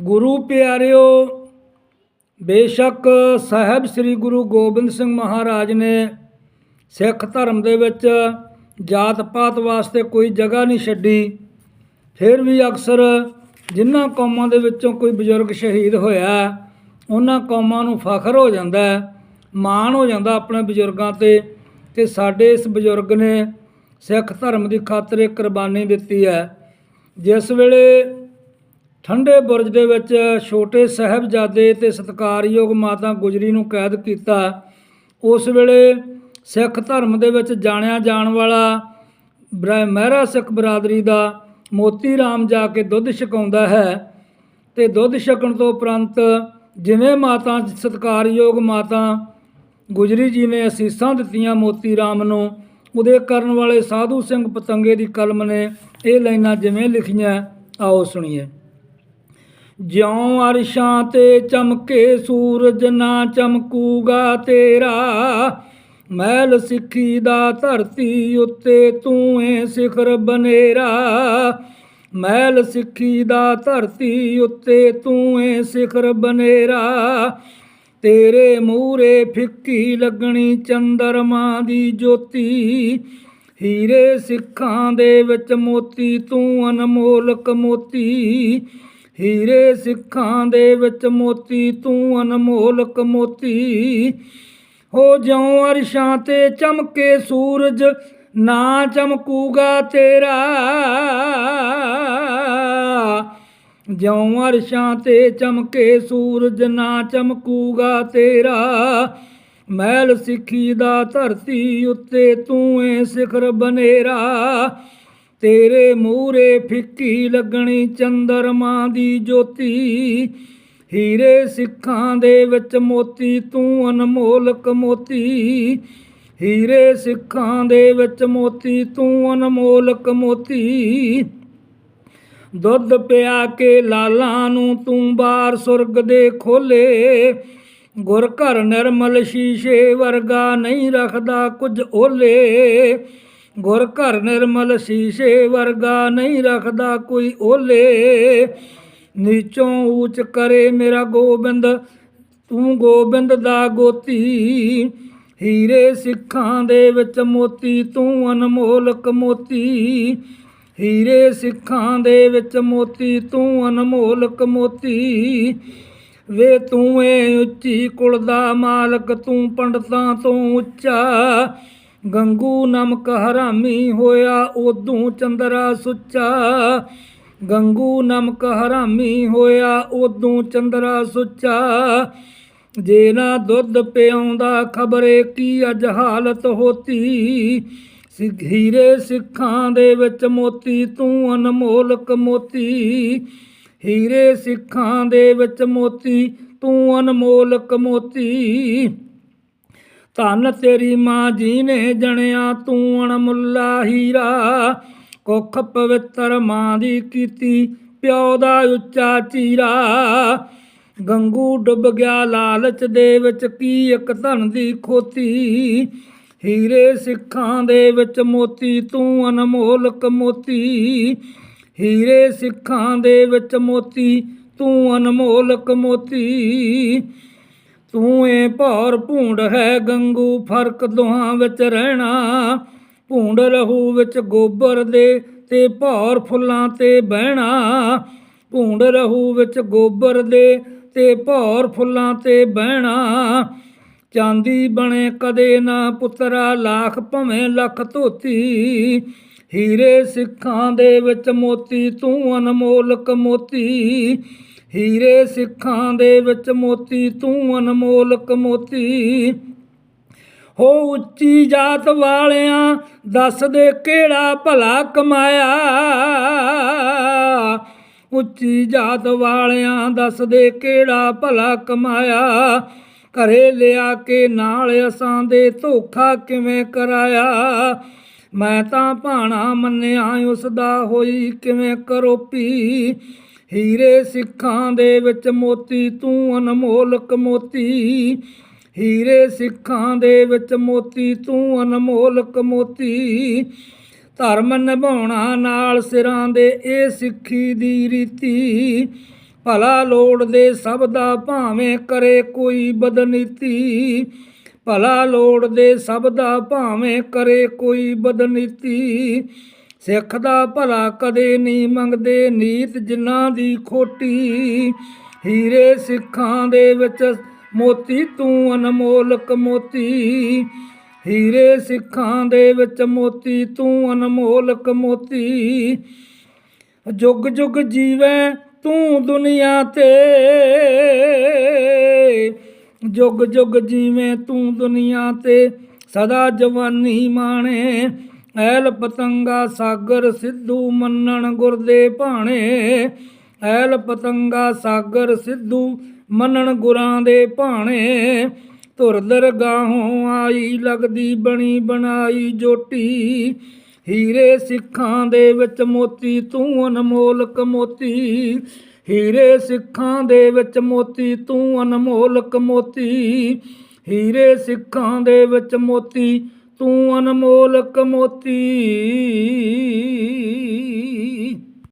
ਗੁਰੂ ਪਿਆਰਿਓ, ਬੇਸ਼ੱਕ ਸਾਹਿਬ ਸ੍ਰੀ ਗੁਰੂ ਗੋਬਿੰਦ ਸਿੰਘ ਮਹਾਰਾਜ ਨੇ ਸਿੱਖ ਧਰਮ ਦੇ ਵਿੱਚ ਜਾਤ ਪਾਤ ਵਾਸਤੇ ਕੋਈ ਜਗ੍ਹਾ ਨਹੀਂ ਛੱਡੀ, ਫਿਰ ਵੀ ਅਕਸਰ ਜਿਨ੍ਹਾਂ ਕੌਮਾਂ ਦੇ ਵਿੱਚੋਂ ਕੋਈ ਬਜ਼ੁਰਗ ਸ਼ਹੀਦ ਹੋਇਆ, ਉਹਨਾਂ ਕੌਮਾਂ ਨੂੰ ਫਖਰ ਹੋ ਜਾਂਦਾ, ਮਾਣ ਹੋ ਜਾਂਦਾ ਆਪਣੇ ਬਜ਼ੁਰਗਾਂ ਤੇ ਕਿ ਸਾਡੇ ਇਸ ਬਜ਼ੁਰਗ ਨੇ ਸਿੱਖ ਧਰਮ ਦੀ ਖਾਤਰ ਕੁਰਬਾਨੀ ਦਿੱਤੀ ਹੈ। ਜਿਸ ਵੇਲੇ ਠੰਡੇ ਬੁਰਜ ਦੇ ਵਿੱਚ ਛੋਟੇ ਸਾਹਿਬਜ਼ਾਦੇ ਤੇ ਸਤਿਕਾਰਯੋਗ ਮਾਤਾ ਗੁਜਰੀ ਨੂੰ ਕੈਦ ਕੀਤਾ। ਉਸ ਵੇਲੇ ਸਿੱਖ ਧਰਮ ਦੇ ਵਿੱਚ ਜਾਣਿਆ ਜਾਣ ਵਾਲਾ ਬਰਾ- ਮਹਿਰਾ ਸਿੱਖ ਬਰਾਦਰੀ ਦਾ ਮੋਤੀ ਰਾਮ ਜਾ ਕੇ ਦੁੱਧ ਛਕਾਉਂਦਾ ਹੈ ਤੇ ਦੁੱਧ ਛਕਣ ਤੋਂ ਉਪਰੰਤ ਜਿਵੇਂ ਮਾਤਾ, ਸਤਿਕਾਰਯੋਗ ਮਾਤਾ ਗੁਜਰੀ ਜੀ ਨੇ ਅਸੀਸਾਂ ਦਿੱਤੀਆਂ ਮੋਤੀ ਰਾਮ ਨੂੰ, ਉਹਦੇ ਕਰਨ ਵਾਲੇ ਸਾਧੂ ਸਿੰਘ ਪਤੰਗੇ ਦੀ ਕਲਮ ਨੇ ਇਹ ਲਾਈਨਾਂ ਜਿਵੇਂ ਲਿਖੀਆਂ, ਆਓ ਸੁਣੀਏ। ਜਿਉਂ ਅਰਸ਼ਾਂ ਤੇ ਚਮਕੇ, ਸੂਰਜ ਨਾ ਚਮਕੂਗਾ ਤੇਰਾ। ਮਹਿਲ ਸਿੱਖੀ ਦਾ ਧਰਤੀ ਉੱਤੇ ਤੂੰ ਏ ਸਿਖਰ ਬਨੇਰਾ। ਮਹਿਲ ਸਿੱਖੀ ਦਾ ਧਰਤੀ ਉੱਤੇ ਤੂੰ ਏ ਸਿਖਰ ਬਨੇਰਾ। ਤੇਰੇ ਮੂਰੇ ਫਿੱਕੀ ਲੱਗਣੀ ਚੰਦਰਮਾ ਦੀ ਜੋਤੀ। ਹੀਰੇ ਸਿੱਖਾਂ ਦੇ ਵਿੱਚ ਮੋਤੀ, ਤੂੰ ਅਨਮੋਲਕ ਮੋਤੀ। ਹੀਰੇ ਸਿੱਖਾਂ ਦੇ ਵਿੱਚ ਮੋਤੀ, ਤੂੰ ਅਨਮੋਲਕ ਮੋਤੀ। ਹੋ ਜਿਉਂ ਅਰਸ਼ਾਂ ਤੇ ਚਮਕੇ ਸੂਰਜ, ਨਾ ਚਮਕੂਗਾ ਤੇਰਾ। ਜਿਉਂ ਅਰਸ਼ਾਂ ਤੇ ਚਮਕੇ ਸੂਰਜ, ਨਾ ਚਮਕੂਗਾ ਤੇਰਾ। ਮਹਿਲ ਸਿੱਖੀ ਦਾ ਧਰਤੀ ਉੱਤੇ ਤੂੰ ਏ ਸਿਖਰ ਬਨੇਰਾ। ਤੇਰੇ ਮੂਰੇ ਫਿੱਕੀ ਲੱਗਣੀ ਚੰਦਰਮਾ ਦੀ ਜੋਤੀ। ਹੀਰੇ ਸਿੱਖਾਂ ਦੇ ਵਿੱਚ ਮੋਤੀ, ਤੂੰ ਅਨਮੋਲਕ ਮੋਤੀ। ਹੀਰੇ ਸਿੱਖਾਂ ਦੇ ਵਿੱਚ ਮੋਤੀ, ਤੂੰ ਅਨਮੋਲਕ ਮੋਤੀ। ਦੁੱਧ ਪਿਆ ਕੇ ਲਾਲਾਂ ਨੂੰ ਤੂੰ ਬਾਰ ਸੁਰਗ ਦੇ ਖੋਲੇ। ਗੁਰ ਘਰ ਨਿਰਮਲ ਸ਼ੀਸ਼ੇ ਵਰਗਾ ਨਹੀਂ ਰੱਖਦਾ ਕੁਝ ਓਲੇ। ਗੁਰ ਘਰ ਨਿਰਮਲ ਸ਼ੀਸ਼ੇ ਵਰਗਾ ਨਹੀਂ ਰੱਖਦਾ ਕੋਈ ਓਲੇ। ਨੀਚੋਂ ਊਚ ਕਰੇ ਮੇਰਾ ਗੋਬਿੰਦ, ਤੂੰ ਗੋਬਿੰਦ ਦਾ ਗੋਤੀ। ਹੀਰੇ ਸਿੱਖਾਂ ਦੇ ਵਿੱਚ ਮੋਤੀ, ਤੂੰ ਅਨਮੋਲਕ ਮੋਤੀ। ਹੀਰੇ ਸਿੱਖਾਂ ਦੇ ਵਿੱਚ ਮੋਤੀ, ਤੂੰ ਅਨਮੋਲਕ ਮੋਤੀ। ਵੇ ਤੂੰ ਏ ਉੱਚੀ ਕੁਲ ਦਾ ਮਾਲਕ, ਤੂੰ ਪੰਡਤਾਂ ਤੋਂ ਉੱਚਾ। ਗੰਗੂ ਨਮਕ ਹਰਾਮੀ ਹੋਇਆ ਉਦੋਂ ਚੰਦਰਾ ਸੁੱਚਾ। ਗੰਗੂ ਨਮਕ ਹਰਾਮੀ ਹੋਇਆ ਉਦੋਂ ਚੰਦਰਾ ਸੁੱਚਾ। ਜੇ ਨਾ ਦੁੱਧ ਪਿਆਉਂਦਾ, ਖਬਰੇ ਕੀ ਅਜ ਹਾਲਤ ਹੋਤੀ? ਸਿੱਖ ਹੀਰੇ ਸਿੱਖਾਂ ਦੇ ਵਿੱਚ ਮੋਤੀ, ਤੂੰ ਅਨਮੋਲਕ ਮੋਤੀ। ਹੀਰੇ ਸਿੱਖਾਂ ਦੇ ਵਿੱਚ ਮੋਤੀ, ਤੂੰ ਅਨਮੋਲਕ ਮੋਤੀ। ਧਨ ਤੇਰੀ ਮਾਂ ਜੀ ਨੇ ਜਣਿਆ, ਤੂੰ ਅਣਮੁੱਲਾ ਹੀਰਾ। ਕੁੱਖ ਪਵਿੱਤਰ ਮਾਂ ਦੀ ਕੀਤੀ, ਪਿਓ ਦਾ ਉੱਚਾ ਚੀਰਾ। ਗੰਗੂ ਡੁੱਬ ਗਿਆ ਲਾਲਚ ਦੇ ਵਿੱਚ, ਕੀ ਇੱਕ ਧਨ ਦੀ ਖੋਤੀ? ਹੀਰੇ ਸਿੱਖਾਂ ਦੇ ਵਿੱਚ ਮੋਤੀ, ਤੂੰ ਅਨਮੋਲਕ ਮੋਤੀ। ਹੀਰੇ ਸਿੱਖਾਂ ਦੇ ਵਿੱਚ ਮੋਤੀ, ਤੂੰ ਅਨਮੋਲਕ ਮੋਤੀ। ਤੂੰ ਏ ਭੌਰ ਭੂੰਡ ਹੈ ਗੰਗੂ, ਫ਼ਰਕ ਦੋਹਾਂ ਵਿੱਚ ਰਹਿਣਾ। ਭੂੰਡ ਰਹੂ ਵਿੱਚ ਗੋਬਰ ਦੇ ਤੇ ਭੌਰ ਫੁੱਲਾਂ ਤੇ ਬਹਿਣਾ। ਭੂੰਡ ਰਹੂ ਵਿੱਚ ਗੋਬਰ ਦੇ ਤੇ ਭੌਰ ਫੁੱਲਾਂ ਤੇ ਬਹਿਣਾ। ਚਾਂਦੀ ਬਣੇ ਕਦੇ ਨਾ ਪੁੱਤਰਾ, ਲੱਖ ਭਵੇਂ ਲੱਖ ਧੋਤੀ। ਹੀਰੇ ਸਿੱਖਾਂ ਦੇ ਵਿੱਚ ਮੋਤੀ, ਤੂੰ ਅਨਮੋਲਕ ਮੋਤੀ। ਹੀਰੇ ਸਿੱਖਾਂ ਦੇ ਵਿੱਚ ਮੋਤੀ, ਤੂੰ ਅਨਮੋਲਕ ਮੋਤੀ। ਹੋ ਉੱਚੀ ਜਾਤ ਵਾਲਿਆਂ, ਦੱਸ ਦੇ ਕਿਹੜਾ ਭਲਾ ਕਮਾਇਆ। ਉੱਚੀ ਜਾਤ ਵਾਲਿਆਂ, ਦੱਸ ਦੇ ਕਿਹੜਾ ਭਲਾ ਕਮਾਇਆ। ਘਰੇ ਲਿਆ ਕੇ ਨਾਲ ਅਸਾਂ ਦੇ ਧੋਖਾ ਕਿਵੇਂ ਕਰਾਇਆ। ਮੈਂ ਤਾਂ ਭਾਣਾ ਮੰਨਿਆ ਉਸ ਦਾ ਹੋਈ ਕਿਵੇਂ ਕਰੋਪੀ। ਹੀਰੇ ਸਿੱਖਾਂ ਦੇ ਵਿੱਚ ਮੋਤੀ, ਤੂੰ ਅਨਮੋਲਕ ਮੋਤੀ। ਹੀਰੇ ਸਿੱਖਾਂ ਦੇ ਵਿੱਚ ਮੋਤੀ, ਤੂੰ ਅਨਮੋਲਕ ਮੋਤੀ। ਧਰਮ ਨਿਭਾਉਣਾ ਨਾਲ ਸਿਰਾਂ ਦੇ ਇਹ ਸਿੱਖੀ ਦੀ ਰੀਤੀ। ਭਲਾ ਲੋੜਦੇ ਸਭ ਦਾ ਭਾਵੇਂ ਕਰੇ ਕੋਈ ਬਦਨੀਤੀ। ਭਲਾ ਲੋੜਦੇ ਸਭ ਦਾ ਭਾਵੇਂ ਕਰੇ ਕੋਈ ਬਦਨੀਤੀ। ਸਿੱਖ ਦਾ ਭਲਾ ਕਦੇ ਨਹੀਂ ਮੰਗਦੇ, ਨੀਤ ਜਿਨ੍ਹਾਂ ਦੀ ਖੋਟੀ। ਹੀਰੇ ਸਿੱਖਾਂ ਦੇ ਵਿੱਚ ਮੋਤੀ, ਤੂੰ ਅਨਮੋਲਕ ਮੋਤੀ। ਹੀਰੇ ਸਿੱਖਾਂ ਦੇ ਵਿੱਚ ਮੋਤੀ, ਤੂੰ ਅਨਮੋਲਕ ਮੋਤੀ। ਜੁਗ ਜੁਗ ਜੀਵੇਂ ਤੂੰ ਦੁਨੀਆ ਤੇ। ਜੁਗ ਜੁਗ ਜੀਵੇਂ ਤੂੰ ਦੁਨੀਆ ਤੇ। ਸਦਾ ਜਵਾਨੀ ਮਾਣੇ। ਐਲ ਪਤੰਗਾ ਸਾਗਰ ਸਿੱਧੂ ਮੰਨਣ ਗੁਰ ਦੇ ਭਾਣੇ। ਐਲ ਪਤੰਗਾ ਸਾਗਰ ਸਿੱਧੂ ਮੰਨਣ ਗੁਰਾਂ ਦੇ ਭਾਣੇ। ਧੁਰ ਦਰਗਾਹੋਂ ਆਈ ਲੱਗਦੀ ਬਣੀ ਬਣਾਈ ਜੋਟੀ। ਹੀਰੇ ਸਿੱਖਾਂ ਦੇ ਵਿੱਚ ਮੋਤੀ, ਤੂੰ ਅਨਮੋਲਕ ਮੋਤੀ। ਹੀਰੇ ਸਿੱਖਾਂ ਦੇ ਵਿੱਚ ਮੋਤੀ, ਤੂੰ ਅਨਮੋਲਕ ਮੋਤੀ। ਹੀਰੇ ਸਿੱਖਾਂ ਦੇ ਵਿੱਚ ਮੋਤੀ ਤੂੰ ਅਨਮੋਲਕ ਮੋਤੀ